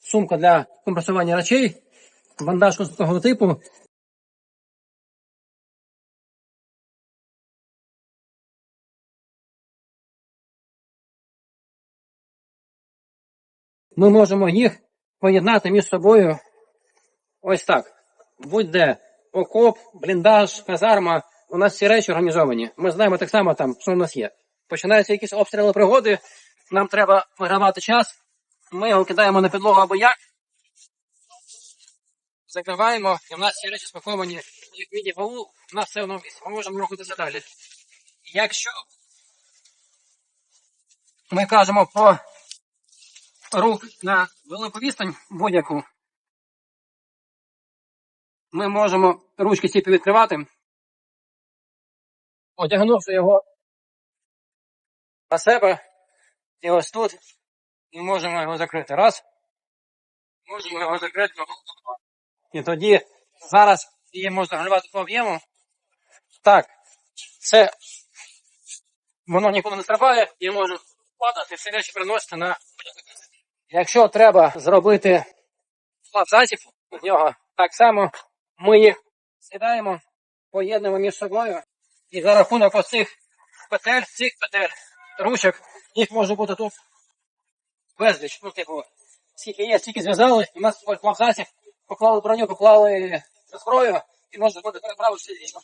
сумка для компресування речей, бандаж такого типу. Ми можемо їх поєднати між собою ось так. Будь-де окоп, бліндаж, казарма. У нас ці речі організовані. Ми знаємо так само там, що у нас є. Починаються якісь обстріли пригоди, нам треба вигравати час. Ми його кидаємо на підлогу або як. Закриваємо, і в нас ці речі спаковані в віді валу, у нас все одно місці. Ми можемо рухатися далі. Якщо ми кажемо про рух на велику відстань будь-яку, ми можемо ручки ці відкривати, одягнувши його на себе, і ось тут можемо його закрити. Раз. Можемо його закрити. І тоді зараз її можна регулювати по об'єму. Так, це воно нікуди не стрибає і може падати, всі речі приносити на. Якщо треба зробити плацатів з нього, так само ми їх сідаємо, поєднуємо між собою. І за рахунок оцих петель, цих петель, ручок, їх може бути тут безліч. Ну, типу, скільки є, стільки зв'язали, і нас плацатів, поклали броню, поклали зброю, і можна буде переправити лічно.